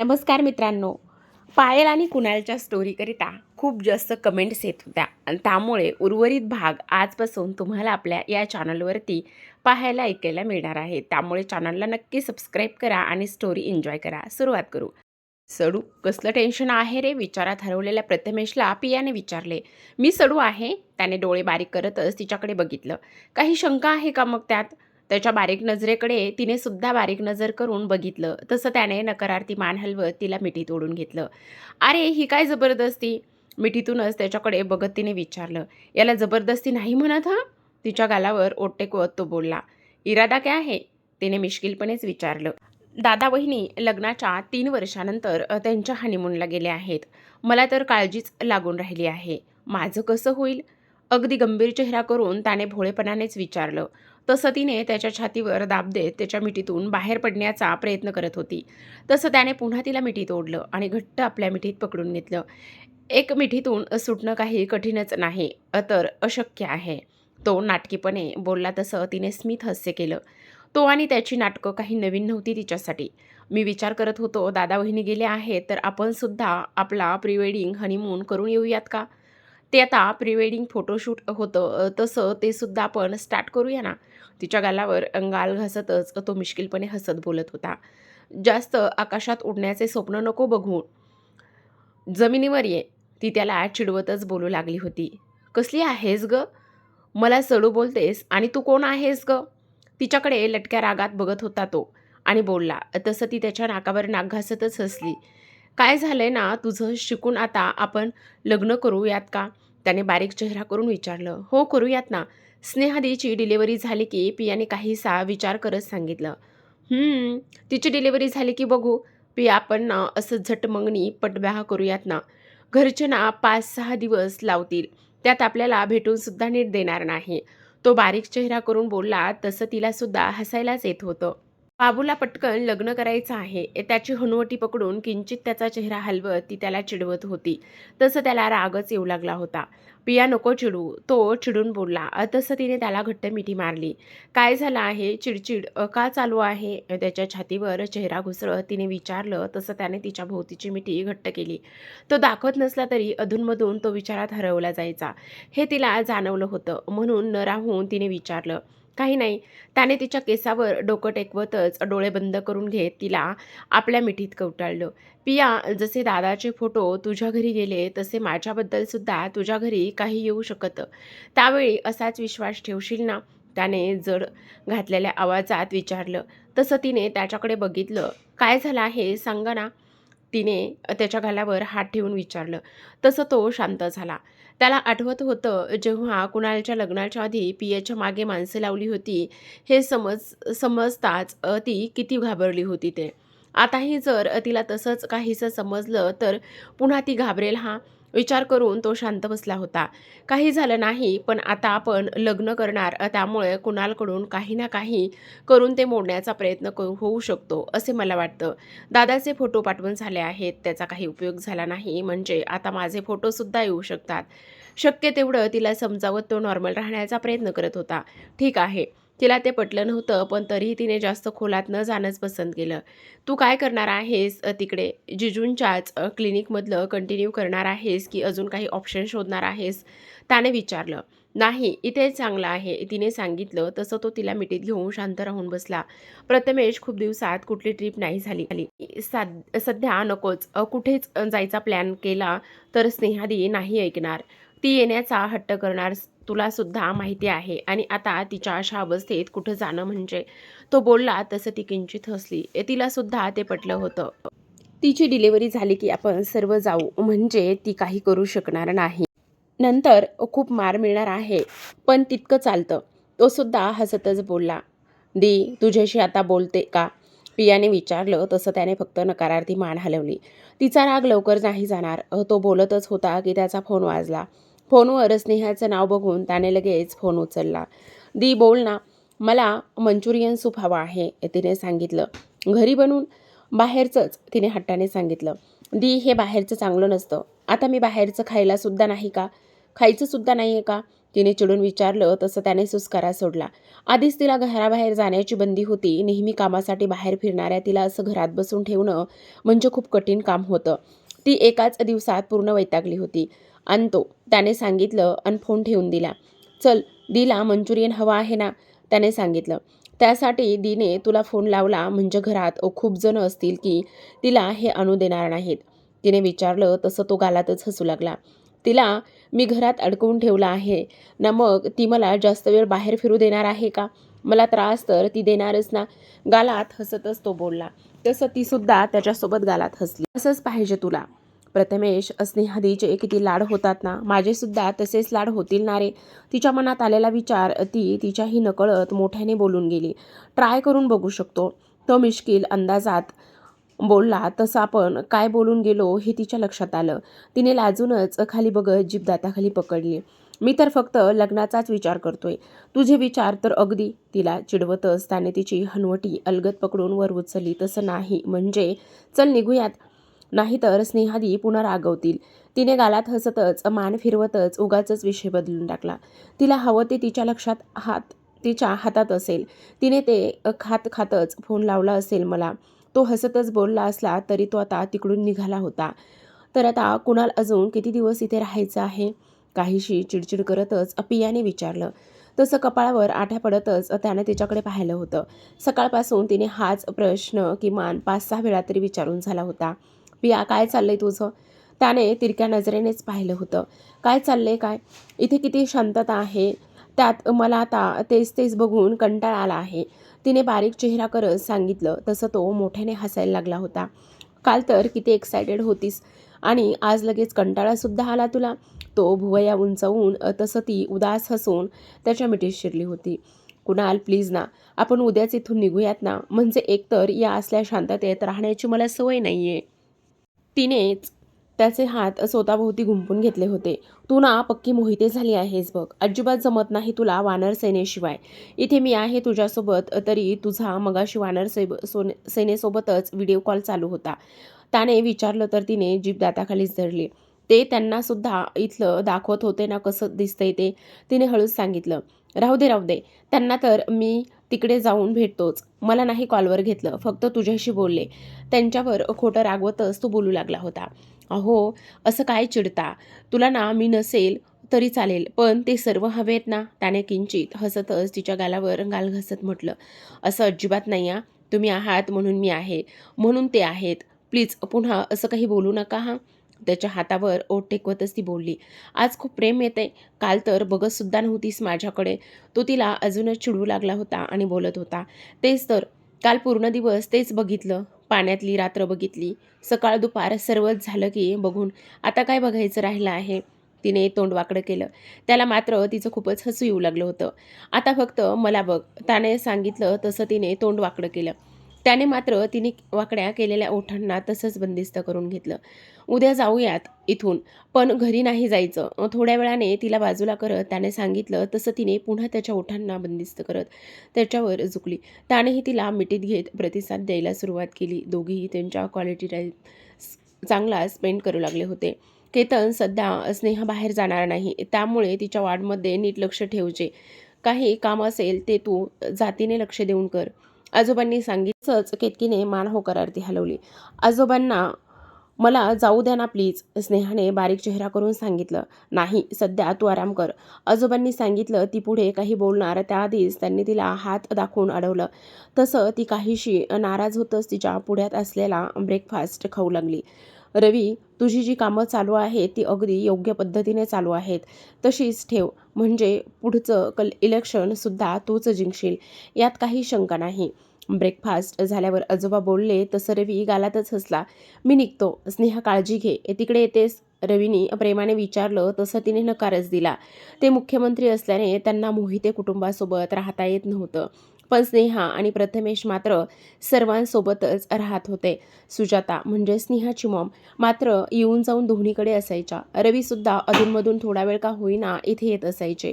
नमस्कार मित्रांनो. पायल आणि कुणालच्या स्टोरीकरिता खूप जास्त कमेंट्स येत होत्या. आणि त्यामुळे उर्वरित भाग आजपासून तुम्हाला आपल्या या चॅनलवरती पाहायला ऐकायला मिळणार आहे. त्यामुळे चॅनलला नक्की सबस्क्राईब करा आणि स्टोरी एन्जॉय करा. सुरुवात करू. सडू कसलं टेन्शन आहे रे? विचारात हरवलेल्या प्रथमेशला पियाने विचारले. मी सडू आहे. त्याने डोळे बारीक करतच तिच्याकडे बघितलं. काही शंका आहे का मग त्यात? त्याच्या बारीक नजरेकडे तिने सुद्धा बारीक नजर करून बघितलं. तसं त्याने नकारार्थी मान हलवत तिला मिठीत ओढून घेतलं. अरे ही काय जबरदस्ती? मिठीतूनच त्याच्याकडे बघत तिने विचारलं. याला जबरदस्ती नाही म्हणत हा? तिच्या गालावर ओट टेकवत तो बोलला. इरादा काय आहे? तिने मिश्किलपणेच विचारलं. दादा वहिनी लग्नाच्या तीन वर्षानंतर त्यांच्या हनीमूनला गेले आहेत. मला तर काळजीच लागून राहिली आहे. माझं कसं होईल? अगदी गंभीर चेहरा करून त्याने भोळेपणानेच विचारलं. तसं तिने त्याच्या छातीवर दाब देत त्याच्या मिठीतून बाहेर पडण्याचा प्रयत्न करत होती. तसं त्याने पुन्हा तिला मिठीत ओढलं आणि घट्ट आपल्या मिठीत पकडून घेतलं. एक मिठीतून सुटणं काही कठीणच नाही अ, तर अशक्य आहे. तो नाटकीपणे बोलला तसं तिने स्मित हास्य केलं. तो आणि त्याची नाटकं काही नवीन नव्हती तिच्यासाठी. मी विचार करत होतो दादा बहिणी गेले आहेत तर आपण सुद्धा आपला प्री वेडिंग हनीमून करून येऊयात का? ते आता प्री वेडिंग फोटोशूट होतं. तसं ते सुद्धा आपण स्टार्ट करूया ना. तिच्या गालावर अंगाल घासतच तो मिश्किलपणे हसत बोलत होता. जास्त आकाशात उडण्याचे स्वप्न नको बघू. जमिनीवर ये. ती त्याला चिडवतच बोलू लागली होती. कसली आहेस ग? मला सडू बोलतेस आणि तू कोण आहेस ग? तिच्याकडे लटक्या रागात बघत होता तो आणि बोलला तसं ती त्याच्या नाकावर नाक घासतच हसली. काय झालंय ना तुझं शिकून आता आपण लग्न करूयात का? त्याने बारीक चेहरा करून विचारलं. हो करूयात ना. स्नेहादीची डिलिव्हरी झाली की पियाने काहीसा विचार करत सांगितलं. "हम्म, तिची डिलिव्हरी झाली की बघू. पिया आपण ना असं झट मंगणी पटब्याह करूयात ना. घरचे ना पाच सहा दिवस लावतील. त्यात आपल्याला भेटूनसुद्धा नीट देणार नाही. तो बारीक चेहरा करून बोलला तसं तिलासुद्धा हसायलाच येत होतं. बाबूला पटकन लग्न करायचं आहे. त्याची हनुवटी पकडून किंचित त्याचा चेहरा हलवत ती त्याला चिडवत होती. तसं त्याला रागच येऊ लागला होता. पिया नको चिडू. तो चिडून बोलला. तसं तिने त्याला घट्ट मिठी मारली. काय झालं आहे? चिडचिड. का चालू आहे? त्याच्या छातीवर चेहरा घुसळत तिने विचारलं. तसं त्याने तिच्या भोवतीची मिठी घट्ट केली. तो दाखवत नसला तरी अधूनमधून तो विचारात हरवला जायचा. हे तिला जाणवलं होतं. म्हणून न राहून तिने विचारलं. काही नाही. त्याने तिच्या केसावर डोकं टेकवतच डोळे बंद करून घेत तिला आपल्या मिठीत कवटाळलं. पिया जसे दादाचे फोटो तुझ्या घरी गेले तसे माझ्याबद्दल सुद्धा तुझ्या घरी काही येऊ शकतं. त्यावेळी असाच विश्वास ठेवशील ना? त्याने जड घातलेल्या आवाजात विचारलं. तसं तिने त्याच्याकडे बघितलं. काय झालं आहे सांगा ना? तिने त्याच्या गालावर हात ठेवून विचारलं. तसं तो शांत झाला. त्याला आठवत होतं जेव्हा कुणालच्या लग्नाच्या आधी पियाच्या मागे माणसं लावली होती हे समज समजताच ती किती घाबरली होती ते. आताही जर तिला तसंच काहीसं समजलं तर पुन्हा ती घाबरेल हा. विचार करून तो शांत बसला होता. काही झालं नाही पण आता आपण लग्न करणार त्यामुळे कुणालकडून काही ना काही करून ते मोडण्याचा प्रयत्न करू होऊ शकतो असे मला वाटतं. दादाचे फोटो पाठवून झाले आहेत त्याचा काही उपयोग झाला नाही म्हणजे आता माझे फोटोसुद्धा येऊ शकतात. शक्य तेवढं तिला समजावत तो नॉर्मल राहण्याचा प्रयत्न करत होता. ठीक आहे. तिला ते पटलं नव्हतं पण तरीही तिने जास्त खोलात न जाणंच पसंत केलं. तू काय करणार आहेस तिकडे? जिजूंच्याच क्लिनिकमधलं कंटिन्यू करणार आहेस की अजून काही ऑप्शन शोधणार आहेस? त्याने विचारलं. नाही इथे चांगलं आहे तिने सांगितलं. तसं तो तिला मिठीत घेऊन शांत राहून बसला. प्रथमेश खूप दिवसात कुठली ट्रिप नाही झाली. साध सध्या नकोच. कुठेच जायचा प्लॅन केला तर स्नेहादी नाही ऐकणार. ती येण्याचा हट्ट करणार तुला सुद्धा माहिती आहे. आणि आता तिच्या अशा अवस्थेत कुठं जाणं म्हणजे? तो बोलला तसं ती किंचित हसली. तिलासुद्धा तिला सुद्धा ते पटलं होतं. तिची डिलिव्हरी झाली की आपण सर्व जाऊ. म्हणजे ती काही करू शकणार नाही. नंतर खूप मार मिळणार आहे. पण तितकं चालतं. तो सुद्धा हसतच बोलला. दी तुझ्याशी आता बोलते का? पियाने विचारलं. तसं त्याने फक्त नकारार्थी मान हलवली. तिचा राग लवकर नाही जाणार. तो बोलतच होता की त्याचा फोन वाजला. फोनवर स्नेहाचं नाव बघून त्याने लगेच फोन उचलला. दी बोल ना मला मंचुरियन सूप हवा आहे तिने सांगितलं. घरी बनवून बाहेरचंच तिने हट्टाने सांगितलं. दी हे बाहेरचं चांगलं नसतं. आता मी बाहेरचं खायलासुद्धा नाही का? खायचंसुद्धा नाही आहे का? तिने चिडून विचारलं. तसं त्याने सुस्कारा सोडला. आधीच तिला घराबाहेर जाण्याची बंदी होती. नेहमी कामासाठी बाहेर फिरणाऱ्या तिला असं घरात बसून ठेवणं म्हणजे खूप कठीण काम होतं. ती एकाच दिवसात पूर्ण वैतागली होती. आणतो. त्याने सांगितलं आणि फोन ठेवून दिला. चल दिला मंचुरियन हवा आहे ना? त्याने सांगितलं. त्यासाठी दीने तुला फोन लावला म्हणजे घरात खूप जण असतील की तिला हे आणू देणार नाहीत. तिने विचारलं तसं तो गालातच हसू लागला. तिला मी घरात अडकवून ठेवला आहे. ना मग ती मला जास्त वेळ बाहेर फिरू देणार आहे का? मला त्रास तर ती देणारच ना. गालात हसतच तो बोलला. तसं तीसुद्धा त्याच्यासोबत गालात हसली. असंच पाहिजे तुला. प्रथमेश स्नेहादीचे किती लाड होतात ना? माझेसुद्धा तसेच लाड होतील ना रे? तिच्या मनात आलेला विचार ती तिच्याही नकळत मोठ्याने बोलून गेली. ट्राय करून बघू शकतो. तो मिश्किल अंदाजात बोलला तसं आपण काय बोलून गेलो हे तिच्या लक्षात आलं. तिने लाजूनच खाली बघत जीभ दाताखाली पकडली. मी तर फक्त लग्नाचाच विचार करतोय. तुझे विचार तर अगदी तिला चिडवतच त्याने तिची हनवटी अलगत पकडून वर उचलली. तसं नाही. म्हणजे चल निघूयात. नाहीतर स्नेहादी पुन्हा रागवतील. तिने गालात हसतच मान फिरवतच उगाचच विषय बदलून टाकला. तिला हवं ते तिच्या लक्षात हात तिच्या हातात असेल. तिने ते खात खातच फोन लावला असेल मला. तो हसतच बोलला असला तरी तो आता तिकडून निघाला होता. तर आता कुणाल अजून किती दिवस इथे राहायचं आहे? काहीशी चिडचिड करतच अपियाने विचारलं. तसं कपाळावर आठ्या पडतच त्याने तिच्याकडे पाहिलं होतं. सकाळपासून तिने हाच प्रश्न किमान पाच सहा वेळा तरी विचारून झाला होता. पिया काय चाललंय तुझं? त्याने तिरक्या नजरेनेच पाहिलं होतं. काय चाललंय काय? इथे किती शांतता आहे? त्यात मला आता तेच तेच बघून कंटाळा आला आहे. तिने बारीक चेहरा करत सांगितलं तसं तो मोठ्याने हसायला लागला होता. काल तर किती एक्सायटेड होतीस. आणि आज लगेच कंटाळासुद्धा आला तुला. तो भुवया उंचावून तसं ती उदास हसून त्याच्या मिठीत शिरली होती. कुणाल प्लीज ना आपण उद्याच इथून निघूयात ना. म्हणजे एकतर या असल्या शांततेत राहण्याची मला सवय नाही आहे तिनेच त्याचे हात स्वतःभोवती गुंपून घेतले होते. तू ना पक्की मोहिते झाली आहेस बघ. अजिबात जमत नाही तुला वानर सेनेशिवाय. इथे मी आहे तुझ्यासोबत तरी तुझा मगाशी वानर सेब सोने सेनेसोबतच व्हिडिओ कॉल चालू होता. त्याने विचारलं तर तिने जीप दाताखालीच धरली. ते त्यांना सुद्धा इथलं दाखवत होते ना कसं दिसतंय ते तिने हळूच सांगितलं. राहू दे राहू दे. त्यांना तर मी तिकडे जाऊन भेटतोच. मला नाही कॉलवर घेतलं फक्त तुझ्याशी बोलले. त्यांच्यावर खोटं रागवतच तू बोलू लागला होता. अहो असं काय चिडता? तुला ना मी नसेल तरी चालेल पण ते सर्व हवेत ना? त्याने किंचित हसतच तिच्या गालावर गाल घसत म्हटलं. असं अजिबात नाही आ तुम्ही आहात म्हणून मी आहे. म्हणून ते आहेत. प्लीज पुन्हा असं काही बोलू नका हां. त्याच्या हातावर ओठ टेकवतच ती बोलली आज खूप प्रेम येते काल तर बघतसुद्धा नव्हतीस माझ्याकडे. तो तिला अजूनच चिडवू लागला होता आणि बोलत होता तेच तर. काल पूर्ण दिवस तेच बघितलं. पाण्यातली रात्र बघितली. सकाळ दुपार सर्वच झालं की बघून आता काय बघायचं राहिलं आहे? तिने तोंड वाकडं केलं. त्याला मात्र तिचं खूपच हसू येऊ लागलं होतं. आता फक्त मला बघ. त्याने सांगितलं तसं तिने तोंड वाकडं केलं. त्याने मात्र तिने वाकड्या केलेल्या ओठांना तसंच बंदिस्त करून घेतलं. उद्या जाऊयात इथून पण घरी नाही जायचं. थोड्या वेळाने तिला बाजूला करत त्याने सांगितलं तसं तिने पुन्हा त्याच्या ओठांना बंदिस्त करत त्याच्यावर झुकली. त्यानेही तिला मिठीत घेत प्रतिसाद द्यायला सुरुवात केली. दोघीही त्यांच्या क्वालिटी टाईम चांगला स्पेंड करू लागले होते. केतन सध्या स्नेहा बाहेर जाणार नाही. त्यामुळे तिच्या वाढमध्ये नीट लक्ष ठेवजे. काही काम असेल ते तू जातीने लक्ष देऊन कर. आजोबांनी सांगितलंच केतकीने मान होकारार्थी हलवली. आजोबांना मला जाऊ द्या ना प्लीज स्नेहाने बारीक चेहरा करून सांगितलं. नाही सध्या तू आराम कर. आजोबांनी सांगितलं ती पुढे काही बोलणार त्याआधीच त्यांनी तिला हात दाखवून अडवलं. तसं ती काहीशी नाराज होतच तिच्या पुढ्यात असलेला ब्रेकफास्ट खाऊ लागली. रवी तुझी जी कामं चालू आहेत ती अगदी योग्य पद्धतीने चालू आहेत. तशीच ठेव म्हणजे पुढचं कल इलेक्शनसुद्धा तूच जिंकशील. यात काही शंका नाही. ब्रेकफास्ट झाल्यावर आजोबा बोलले तसं रवी गालातच हसला. मी निघतो. स्नेहा काळजी घे. तिकडे येतेस. रवीनी प्रेमाने विचारलं तसं तिने नकारच दिला. ते मुख्यमंत्री असल्याने त्यांना मोहिते कुटुंबासोबत राहता येत नव्हतं. पण स्नेहा आणि प्रथमेश मात्र सर्वांसोबतच राहत होते. सुजाता म्हणजे स्नेहाची मॉम मात्र येऊन जाऊन दोन्हीकडे असायच्या. रवीसुद्धा अधूनमधून थोडा वेळ का होईना इथे येत असायचे.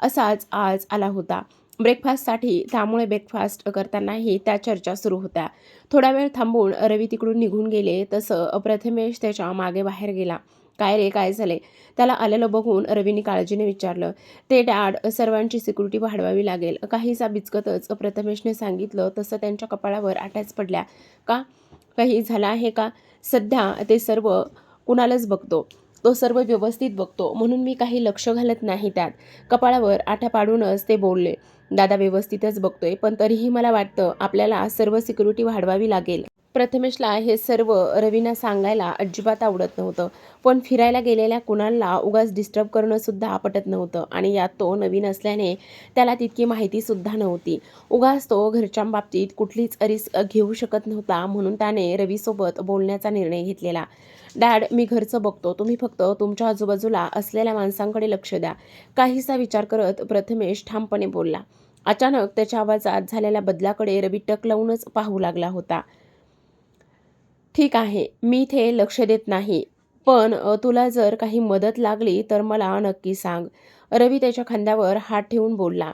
असाच आज आला होता. ब्रेकफास्टसाठी त्यामुळे ब्रेकफास्ट करतानाही त्या चर्चा सुरू होत्या. थोडा वेळ थांबून रवी तिकडून निघून गेले तसं प्रथमेश त्याच्यामागे बाहेर गेला. काय रे काय झाले? त्याला आलेलं बघून रवीने काळजीने विचारलं ते डॅड सर्वांची सिक्युरिटी वाढवावी लागेल. काहीसा बिचकतच प्रथमेशने सांगितलं तसं त्यांच्या कपाळावर आट्याच पडल्या. का? काही झालं आहे का? सध्या ते सर्व कुणालाच बघतो. तो सर्व व्यवस्थित बघतो. म्हणून मी काही लक्ष घालत नाही त्यात. कपाळावर आठा पाडूनच ते बोलले दादा व्यवस्थितच बघतोय पण तरीही मला वाटतं आपल्याला सर्व सिक्युरिटी वाढवावी लागेल. प्रथमेशला हे सर्व रवीना सांगायला अजिबात आवडत नव्हतं. पण फिरायला गेलेल्या कुणाला उगाच डिस्टर्ब करणंसुद्धा पटत नव्हतं आणि यात तो नवीन असल्याने त्याला तितकी माहितीसुद्धा नव्हती. उगाच तो घरच्या बाबतीत कुठलीच अरीस घेऊ शकत नव्हता म्हणून त्याने रवीसोबत बोलण्याचा निर्णय घेतलेला. डॅड मी घरचं बघतो. तुम्ही फक्त तुमच्या आजूबाजूला असलेल्या माणसांकडे लक्ष द्या. काहीसा विचार करत प्रथमेश ठामपणे बोलला. अचानक त्याच्या आवाजात झालेल्या बदलाकडे रवी टक लावूनच पाहू लागला होता. ठीक आहे मी इथे लक्ष देत नाही. पण तुला जर काही मदत लागली तर मला नक्की सांग. रवी त्याच्या खांद्यावर हात ठेवून बोलला.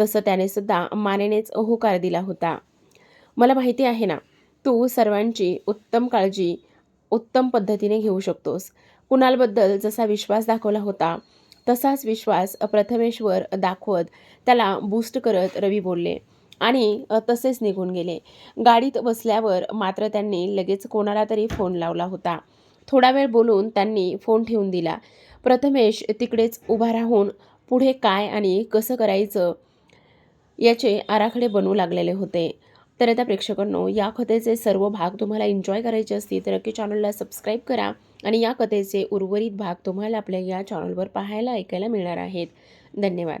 तसं त्याने सुद्धा मानेनेच होकार दिला होता. मला माहिती आहे ना तू सर्वांची उत्तम काळजी उत्तम पद्धतीने घेऊ शकतोस. कुणालबद्दल जसा विश्वास दाखवला होता तसाच विश्वास प्रथमेशवर दाखवत त्याला बूस्ट करत रवी बोलले. आणि तसेच निघून गेले. गाडीत बसल्यावर मात्र त्यांनी लगेच कोणाला तरी फोन लावला होता. थोडा वेळ बोलून त्यांनी फोन ठेवून दिला. प्रथमेश तिकडेच उभा राहून पुढे काय आणि कसं करायचं याचे आराखडे बनवू लागलेले होते. तर आता प्रेक्षकांनो या कथेचे सर्व भाग तुम्हाला एन्जॉय करायचे असतील तर नक्की चॅनलला सबस्क्राईब करा आणि या कथेचे उर्वरित भाग तुम्हाला आपल्या या चॅनलवर पाहायला ऐकायला मिळणार आहेत. धन्यवाद.